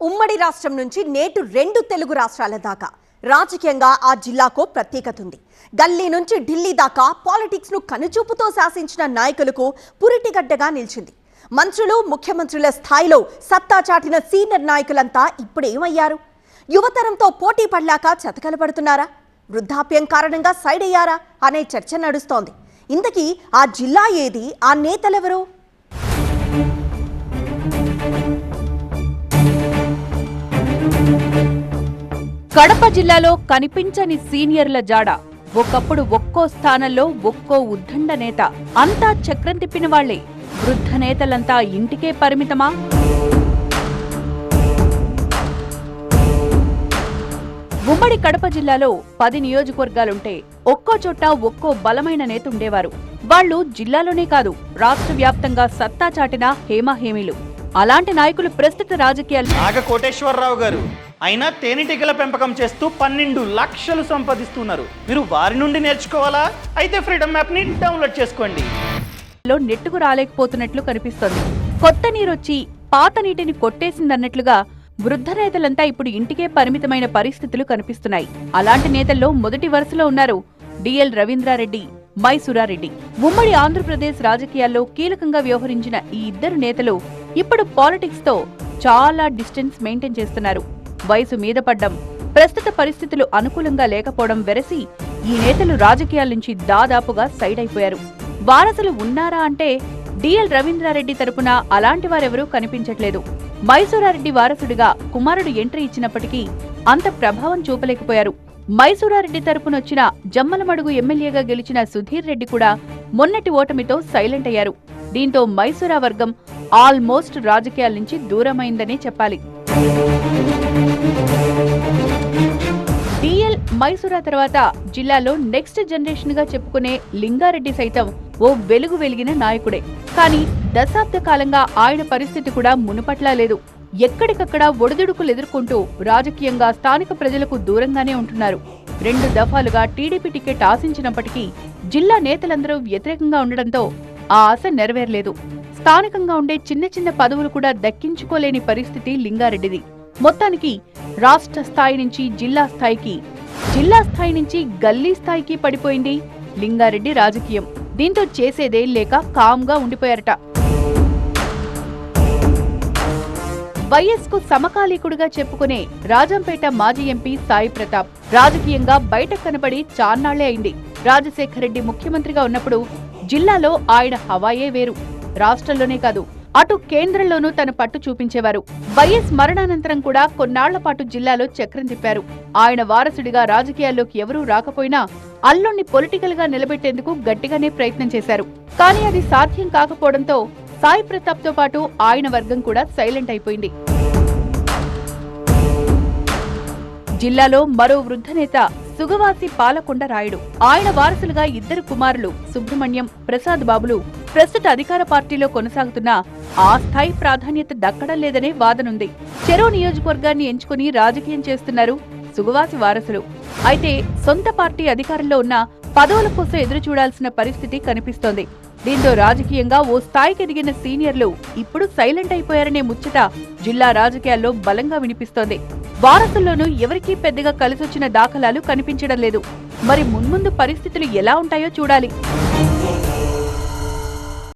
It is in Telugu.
ఉమ్మడి రాష్ట్రం నుంచి నేటు రెండు తెలుగు రాష్ట్రాల దాకా. రాజకీయంగా ఆ జిల్లాకు ప్రత్యేకత ఉంది. గల్లీ నుంచి ఢిల్లీ దాకా పాలిటిక్స్ను కనుచూపుతో శాసించిన నాయకులకు పురిటిగడ్డగా నిలిచింది. మంత్రులు ముఖ్యమంత్రుల స్థాయిలో సత్తా చాటిన సీనియర్ నాయకులంతా ఇప్పుడేమయ్యారు యువతరంతో పోటీ పడలాక చతకలు పడుతున్నారా? వృద్ధాప్యం కారణంగా సైడ్ అయ్యారా అనే చర్చ నడుస్తోంది. ఇంతకీ ఆ జిల్లా ఏది? ఆ నేతలెవరు? కడప జిల్లాలో కనిపించని సీనియర్ల జాడ. ఒకప్పుడు ఒక్కో స్థానంలో ఒక్కో ఉద్దండ నేత. అంతా చక్రం తిప్పిన వాళ్ళే వృద్ధ నేతలంతా ఇంటికే పరిమితమా? ఉమ్మడి కడప జిల్లాలో పది నియోజకవర్గాలుంటే ఒక్కో చోట ఒక్కో బలమైన నేత ఉండేవారు వాళ్ళు జిల్లాలోనే కాదు రాష్ట్ర వ్యాప్తంగా సత్తా చాటిన హేమాహేమీలు. అలాంటి నాయకులు ప్రస్తుత రాజకీయాలు నాగ కోటేశ్వరరావు గారు అయినా తేనెటీగల పెంపకం చేస్తూ పన్నెండు లక్షలు సంపాదిస్తున్నారు. మీరు వారి నుండి నేర్చుకోవాలా? అయితే ఫ్రీడమ్ యాప్ని డౌన్లోడ్ చేసుకోండి. లో నెట్టుకు రాలేకపోతున్నట్లు కనిపిస్తోంది. కొత్త నీరొచ్చి పాత నీటిని కొట్టేసిందన్నట్లుగా వృద్ధ నేతలంతా ఇప్పుడు ఇంటికే పరిమితమైన పరిస్థితులు కనిపిస్తున్నాయి. అలాంటి నేతల్లో మొదటి వరుసలో ఉన్నారు డిఎల్ రవీంద్రారెడ్డి మైసూరారెడ్డి. ఉమ్మడి ఆంధ్రప్రదేశ్ రాజకీయాల్లో కీలకంగా వ్యవహరించిన ఈ ఇద్దరు నేతలు ఇప్పుడు పాలిటిక్స్తో చాలా డిస్టెన్స్ మెయింటైన్ చేస్తున్నారు. వయసు మీద పడ్డం ప్రస్తుత పరిస్థితులు అనుకూలంగా లేకపోవడం వెరసి ఈ నేతలు రాజకీయాల నుంచి దాదాపుగా సైడ్ అయిపోయారు. వారసులు ఉన్నారా అంటే డిఎల్ రవీంద్రారెడ్డి తరపున అలాంటి వారెవరూ కనిపించట్లేదు. మైసూరారెడ్డి వారసుడిగా కుమారుడు ఎంట్రీ ఇచ్చినప్పటికీ అంత ప్రభావం చూపలేకపోయారు. మైసూరారెడ్డి తరపునొచ్చిన జమ్మలమడుగు ఎమ్మెల్యేగా గెలిచిన సుధీర్ రెడ్డి కూడా మొన్నటి ఓటమితో సైలెంట్ అయ్యారు. దీంతో మైసూరా వర్గం ఆల్మోస్ట్ రాజకీయాల నుంచి దూరమైందనే చెప్పాలి. డిఎల్ మైసూరా తర్వాత జిల్లాలో నెక్స్ట్ జనరేషన్గా చెప్పుకునే లింగారెడ్డి సైతం ఓ వెలుగు వెలిగిన నాయకుడే. కానీ దశాబ్ద కాలంగా ఆయన పరిస్థితి కూడా మునుపట్లా లేదు. ఎక్కడికక్కడ ఒడిదుడుకులు ఎదుర్కొంటూ రాజకీయంగా స్థానిక ప్రజలకు దూరంగానే ఉంటున్నారు. రెండు దఫాలుగా టీడీపీ టికెట్ ఆశించినప్పటికీ జిల్లా నేతలందరూ వ్యతిరేకంగా ఉండడంతో ఆ ఆశ నెరవేరలేదు. స్థానికంగా ఉండే చిన్న చిన్న పదవులు కూడా దక్కించుకోలేని పరిస్థితి లింగారెడ్డిది. మొత్తానికి రాష్ట్ర స్థాయి నుంచి జిల్లా స్థాయికి జిల్లా స్థాయి నుంచి గల్లీ స్థాయికి పడిపోయింది లింగారెడ్డి రాజకీయం. దీంతో చేసేదే లేక కామ్గా ఉండిపోయారట. వైఎస్కు సమకాలీకుడుగా చెప్పుకునే రాజంపేట మాజీ ఎంపీ సాయి ప్రతాప్ రాజకీయంగా బయట కనబడి చాన్నాళ్ళే అయింది. రాజశేఖర రెడ్డి ముఖ్యమంత్రిగా ఉన్నప్పుడు జిల్లాలో ఆయన హవాయే వేరు. రాష్ట్రంలోనే కాదు అటు కేంద్రంలోనూ తన పట్టు చూపించేవారు. వైఎస్ మరణానంతరం కూడా కొన్నాళ్ళ పాటు జిల్లాలో చక్రం తిప్పారు. ఆయన వారసుడిగా రాజకీయాల్లోకి ఎవరూ రాకపోయినా అల్లుణ్ణి పొలిటికల్గా నిలబెట్టేందుకు గట్టిగానే ప్రయత్నం చేశారు. కానీ అది సాధ్యం కాకపోవడంతో సాయి ప్రతాప్తో పాటు ఆయన వర్గం కూడా సైలెంట్ అయిపోయింది. జిల్లాలో మరో వృద్ధ నేత సుగవాసి పాలకొండ రాయుడు. ఆయన వారసులుగా ఇద్దరు కుమారులు సుబ్రహ్మణ్యం ప్రసాద్ బాబులు. ప్రస్తుత అధికార పార్టీలో కొనసాగుతున్న ఆ స్థాయి ప్రాధాన్యత దక్కడం లేదనే వాదనుంది. చెరో నియోజకవర్గాన్ని ఎంచుకుని రాజకీయం చేస్తున్నారు సుగవాసి వారసులు. అయితే సొంత పార్టీ అధికారంలో ఉన్న పదవుల కోసం ఎదురు చూడాల్సిన పరిస్థితి కనిపిస్తోంది. దీంతో రాజకీయంగా ఓ స్థాయికి ఎదిగిన సీనియర్లు ఇప్పుడు సైలెంట్ అయిపోయారనే ముచ్చట జిల్లా రాజకీయాల్లో బలంగా వినిపిస్తోంది. వారసుల్లోనూ ఎవరికీ పెద్దగా కలిసొచ్చిన దాఖలాలు కనిపించడం లేదు. మరి మున్ముందు పరిస్థితులు ఎలా ఉంటాయో చూడాలి.